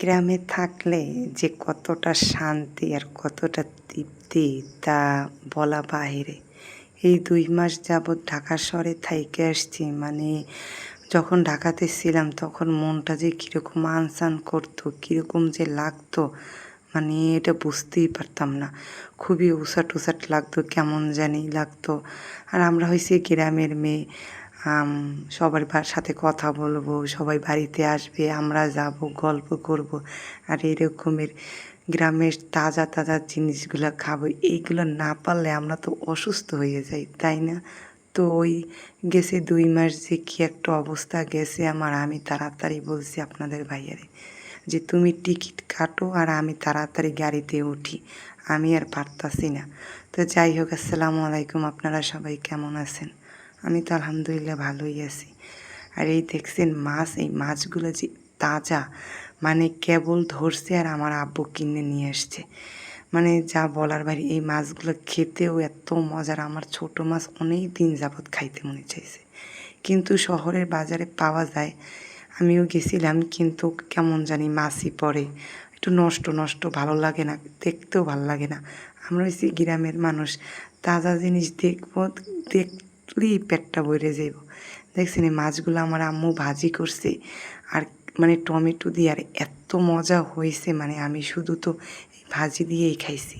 গ্রামে থাকলে যে কতটা শান্তি আর কতটা তৃপ্তি তা বলা বাহিরে। এই দুই মাস যাবৎ ঢাকা শহরে থাইকে আসছি মানে যখন ঢাকাতে ছিলাম তখন মনটা যে কীরকম আনসান করতো, কীরকম যে লাগতো মানে এটা বুঝতেই পারতাম না। খুবই উসাট উসাট লাগতো, কেমন জানি লাগতো। আর আমরা হয়েছি গ্রামের মেয়ে। সবার সাথে কথা বলব, সবাই বাড়িতে আসবে, আমরা যাব, গল্প করব, আর এরকমের গ্রামের তাজা তাজা জিনিসগুলো খাব, এইগুলো না পারলে আমরা তো অসুস্থ হয়ে যাই, তাই না? তো ওই গেছে দুই মাস যে কী একটা অবস্থা গেছে আমার, আমি তাড়াতাড়ি বলছি আপনাদের ভাইয়ারে যে তুমি টিকিট কাটো আর আমি তাড়াতাড়ি গাড়িতে উঠি, আমি আর পারতাছি না। তো যাই হোক, আসসালামু আলাইকুম, আপনারা সবাই কেমন আছেন? আমি তো আলহামদুলিল্লাহ ভালোই আছি। আর এই দেখছেন মাছ, এই মাছগুলো যে তাজা মানে কেবল ধরছে আর আমার আব্বু কিনে নিয়ে আসছে। মানে যা বলার বাড়ি এই মাছগুলো খেতেও এত মজার আমার ছোট মাছ অনেক দিন যাবৎ খাইতে মনে চাইছে। কিন্তু শহরের বাজারে পাওয়া যায়, আমিও গেছিলাম কিন্তু কেমন জানি মাছই পড়ে। একটু নষ্ট নষ্ট, ভালো লাগে না, দেখতেও ভালো লাগে না। আমরা হচ্ছি গ্রামের মানুষ, তাজা জিনিস দেখব দেখলেই পেটটা বইরে যাইব। দেখছেন এই মাছগুলো আমার আম্মু ভাজি করছে। আর মানে টমেটো দিয়ে আর এত মজা হয়েছে মানে আমি শুধু তো ভাজি দিয়েই খাইছি।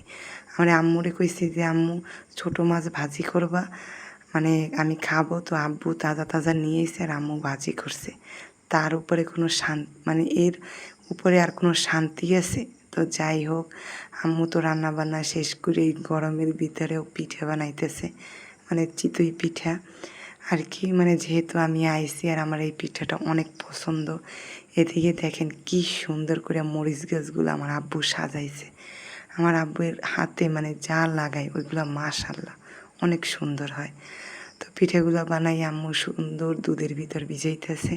আমার আম্মুরে কইছি যে, আম্মু, ছোটো মাছ ভাজি করবা। মানে আমি খাব। তো আব্বু তাজা তাজা নিয়ে এসে আর আম্মু ভাজি করছে। তার উপরে কোনো শান মানে এর উপরে আর কোনো শান্তি আছে? তো যাই হোক, আম্মু তো রান্না বান্না শেষ করে গরমের ভিতরেও পিঠে বানাইতেছে। মানে চিতই পিঠা। আর কি মানে যেহেতু আমি আইসি আর আমার এই পিঠাটা অনেক পছন্দ, এদিকে দেখেন কি সুন্দর করে মরিচ গাছগুলো আমার আব্বু সাজাইছে। আমার আব্বুর হাতে মানে যা লাগায় ওইগুলো মাশাল্লাহ অনেক সুন্দর হয়। তো পিঠেগুলো বানাই আম্মু সুন্দর দুধের ভিতর ভিজাইতেছে।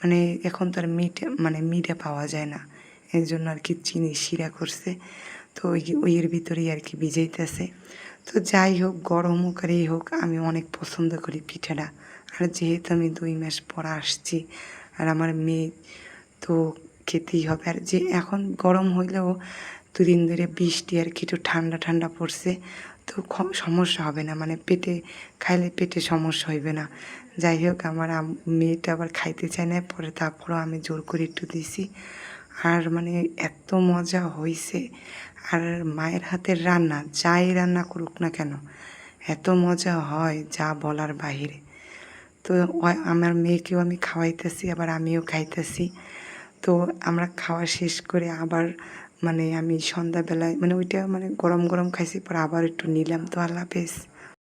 মানে এখন তো আর মিট মানে মিঠে পাওয়া যায় না। এই জন্য আর কি চিনি শিরা করছে। তো ওই, ওইয়ের ভিতরেই আর কি ভিজাইতেছে। তো যাই হোক, গরম হোক আর এই হোক, আমি অনেক পছন্দ করি পিঠাটা। আর যেহেতু আমি দুই মাস পর আসছি আর আমার মেয়ে তো খেতেই হবে। আর যে এখন গরম হইলেও দুদিন ধরে বৃষ্টি আর কি একটু ঠান্ডা ঠান্ডা পড়ছে, তো সমস্যা হবে না। মানে পেটে খাইলে পেটে সমস্যা হইবে না। যাই হোক, আমার মেয়েটা আবার খাইতে চায় না, পরে তারপরও আমি জোর করে একটু দিছি। আর মানে এত মজা হয়েছে আর মায়ের হাতের রান্না, যাই রান্না করুক না কেন, এত মজা হয় যা বলার বাহিরে। তো আমার মেয়েকেও আমি খাওয়াইতেছি, আবার আমিও খাইতেছি। তো আমরা খাওয়া শেষ করে আবার মানে আমি সন্ধ্যাবেলায় মানে ওইটা মানে গরম গরম খাইছি, পর আবার একটু নিলাম। তো আল্লাহ হাফেজ।